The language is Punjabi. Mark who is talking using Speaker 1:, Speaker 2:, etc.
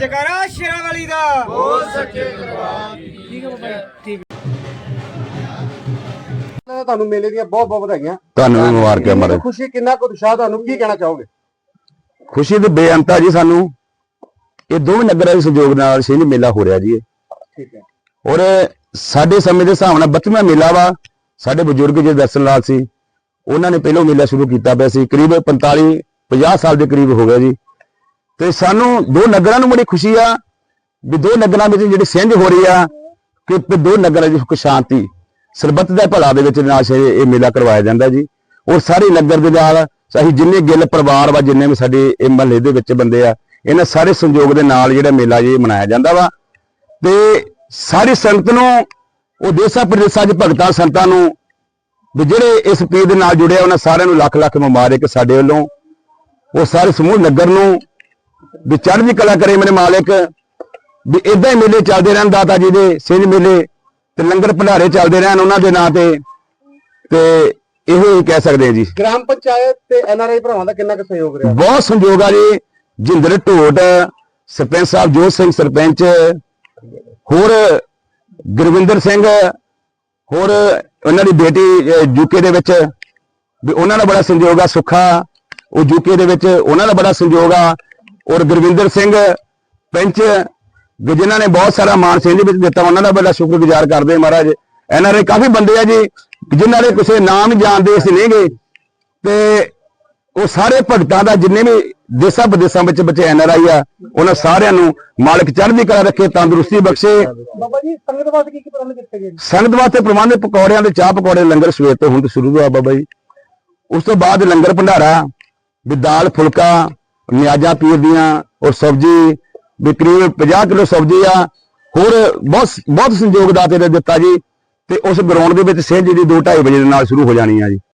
Speaker 1: ਜਗਰਾ ਸ਼ੇਰਾਂ ਵਾਲੀ ਦਾ।
Speaker 2: ਹੋ ਸੱਚੇ ਦਰਬਾਰ
Speaker 1: ਠੀਕ ਹੈ ਬਾਬਾ ਜੀ, ਠੀਕ
Speaker 3: ਤੁਹਾਨੂੰ ਮੇਲੇ ਦੀਆਂ ਬਹੁਤ ਬਹੁਤ ਵਧਾਈਆਂ।
Speaker 4: ਤੁਹਾਨੂੰ ਵੀ ਮੁਬਾਰਕਾਂ ਮਾਰੇ।
Speaker 3: ਖੁਸ਼ੀ ਕਿੰਨਾ ਕੁ ਉਤਸ਼ਾਹ ਤੁਹਾਨੂੰ ਕੀ ਕਹਿਣਾ ਚਾਹੋਗੇ?
Speaker 4: ਖੁਸ਼ੀ ਤੇ ਬੇਅੰਤਾ ਜੀ ਸਾਨੂੰ। ਇਹ ਦੋਵੇਂ ਨਗਰਾਂ ਦੇ ਸਹਿਯੋਗ ਨਾਲ ਛਿੰਝ ਮੇਲਾ ਹੋ ਰਿਹਾ ਜੀ।
Speaker 3: ਠੀਕ ਹੈ।
Speaker 4: ਔਰ ਸਾਡੇ ਸਮੇਂ ਦੇ ਹਿਸਾਬ ਨਾਲ 32ਵਾਂ ਮੇਲਾ ਵਾ। ਸਾਡੇ ਬਜ਼ੁਰਗ ਜੀ ਦਰਸ਼ਨ ਲਾਲ ਸੀ ਉਹਨਾਂ ਨੇ ਪਹਿਲੋਂ ਮੇਲਾ ਸ਼ੁਰੂ ਕੀਤਾ ਪਿਆ ਸੀ। ਕਰੀਬ 45 50 ਸਾਲ ਦੇ ਕਰੀਬ ਹੋ ਗਿਆ ਜੀ। ਤੇ ਸਾਨੂੰ ਦੋ ਨਗਰਾਂ ਨੂੰ ਬੜੀ ਖੁਸ਼ੀ ਆ ਵੀ ਦੋ ਨਗਰਾਂ ਵਿੱਚ ਜਿਹੜੀ ਸਿੰਝ ਹੋ ਰਹੀ ਆ, ਕਿ ਦੋ ਨਗਰਾਂ ਦੀ ਸੁਖ ਸ਼ਾਂਤੀ, ਸਰਬੱਤ ਦਾ ਭਲਾ ਦੇ ਵਿੱਚ ਨਾਲ ਇਹ ਮੇਲਾ ਕਰਵਾਇਆ ਜਾਂਦਾ ਜੀ। ਔਰ ਸਾਰੇ ਨਗਰ ਦੇ ਨਾਲ ਅਸੀਂ ਜਿੰਨੇ ਗਿੱਲ ਪਰਿਵਾਰ ਵਾ, ਜਿੰਨੇ ਵੀ ਸਾਡੇ ਇਹ ਮਹੱਲੇ ਦੇ ਵਿੱਚ ਬੰਦੇ ਆ, ਇਹਨਾਂ ਸਾਰੇ ਸੰਯੋਗ ਦੇ ਨਾਲ ਜਿਹੜਾ ਮੇਲਾ ਜੀ ਮਨਾਇਆ ਜਾਂਦਾ ਵਾ। ਤੇ ਸਾਰੀ ਸੰਗਤ ਨੂੰ, ਉਹ ਦੇਸਾਂ ਪ੍ਰਦੇਸਾਂ 'ਚ ਭਗਤਾਂ ਸੰਤਾਂ ਨੂੰ, ਵੀ ਜਿਹੜੇ ਇਸ ਪੀਰ ਦੇ ਨਾਲ ਜੁੜਿਆ ਉਹਨਾਂ ਸਾਰਿਆਂ ਨੂੰ ਲੱਖ ਲੱਖ ਮੁਬਾਰਕ ਸਾਡੇ ਵੱਲੋਂ। ਉਹ ਸਾਰੇ ਸਮੂਹ ਨਗਰ ਨੂੰ ਵੀ ਚੜ੍ਹਦੀ ਕਲਾ ਕਰੇ ਮੇਰੇ ਮਾਲਕ ਵੀ ਇਦਾਂ ਹੀ ਮੇਲੇ ਚੱਲਦੇ ਰਹਿਣ ਦਾਤਾ ਜੀ ਦੇ ਸਿੰਘ ਮੇਲੇ ਤੇ ਲੰਗਰ ਭੰਡਾਰੇ ਚੱਲਦੇ ਰਹਿਣ ਉਹਨਾਂ ਦੇ ਨਾਂ ਤੇ ਤੇ ਇਹੋ ਹੀ ਕਹਿ ਸਕਦੇ ਆ ਜੀ।
Speaker 3: ਗ੍ਰਾਮ ਪੰਚਾਇਤ ਤੇ ਐਨਆਰਆਈ ਭਰਾਵਾਂ ਦਾ ਕਿੰਨਾ ਕੁ ਸਹਿਯੋਗ ਰਿਹਾ?
Speaker 4: ਬਹੁਤ ਸੰਯੋਗ ਆ ਜੀ। ਜਿੰਦਰ ਢੋਟ ਸਰਪੰਚ ਸਾਹਿਬ ਜੋਤ ਸਿੰਘ ਸਰਪੰਚ ਹੋਰ ਗੁਰਵਿੰਦਰ ਸਿੰਘ ਹੋਰ ਉਹਨਾਂ ਦੀ ਬੇਟੀ ਯੂਕੇ ਦੇ ਵਿੱਚ ਵੀ ਉਹਨਾਂ ਦਾ ਬੜਾ ਸੰਯੋਗ ਆ ਸੁੱਖਾ ਉਹ ਯੂਕੇ ਦੇ ਵਿੱਚ ਉਹਨਾਂ ਦਾ ਬੜਾ ਸੰਯੋਗ ਆ। ਔਰ ਗੁਰਵਿੰਦਰ ਸਿੰਘ ਪੰਚ ਜਿਨ੍ਹਾਂ ਨੇ ਬਹੁਤ ਸਾਰਾ ਮਾਨ ਸਿੰਘ ਦੇ ਵਿੱਚ ਦਿੱਤਾ ਉਹਨਾਂ ਦਾ ਬੜਾ ਸ਼ੁਕਰਗੁਜ਼ਾਰ ਕਰਦੇ ਹਾਂ ਮਹਾਰਾਜ। ਦੇ ਕਾਫੀ ਬੰਦੇ ਆ ਜੀ ਜਿਨ੍ਹਾਂ ਦੇ ਕਿਸੇ ਨਾਮ ਜਾਣਦੇ ਅਸੀਂ ਨਹੀਂ ਗਏ। ਤੇ ਉਹ ਸਾਰੇ ਭਗਤਾਂ ਦਾ ਜਿੰਨੇ ਵੀ ਦੇਸਾਂ ਵਿਦੇਸਾਂ ਵਿੱਚ ਬੱਚੇ ਐਨਆਰਆਈ ਆ ਉਹਨਾਂ ਸਾਰਿਆਂ ਨੂੰ ਮਾਲਕ ਚੜ੍ਹਦੀ ਕਲਾ ਰੱਖੇ ਤੰਦਰੁਸਤੀ ਬਖਸ਼ੇ।
Speaker 3: ਬਾਬਾ ਜੀ ਸੰਗਤ ਵਾਸਤੇ ਕੀ ਕੀ ਪ੍ਰਬੰਧ ਕੀਤੇ ਗਏ
Speaker 4: ਸੰਗਤ ਵਾਸਤੇ ਪ੍ਰਬੰਧ ਪਕੌੜਿਆਂ ਦੇ ਚਾਹ ਪਕੌੜੇ ਲੰਗਰ ਸਵੇਰ ਤੋਂ ਹੁਣ ਸ਼ੁਰੂ ਹੋਇਆ ਬਾਬਾ ਜੀ। ਉਸ ਤੋਂ ਬਾਅਦ ਲੰਗਰ ਭੰਡਾਰਾ ਵੀ ਦਾਲ ਫੁਲਕਾ ਨਿਆਜ਼ਾਂ ਪੀਰ ਦੀਆਂ ਔਰ ਸਬਜ਼ੀ ਵੀ ਕਰੀਬ 50 ਕਿਲੋ ਸਬਜ਼ੀ ਆ। ਹੋਰ ਬਹੁਤ ਬਹੁਤ ਸੰਯੋਗ ਦਾਤੇ ਨੇ ਦਿੱਤਾ ਜੀ। ਤੇ ਉਸ ਗਰਾਊਂਡ ਦੇ ਵਿੱਚ ਸਿੰਘ ਜੀ ਦੀ 2:30 ਵਜੇ ਦੇ ਨਾਲ ਸ਼ੁਰੂ ਹੋ ਜਾਣੀ ਆ ਜੀ।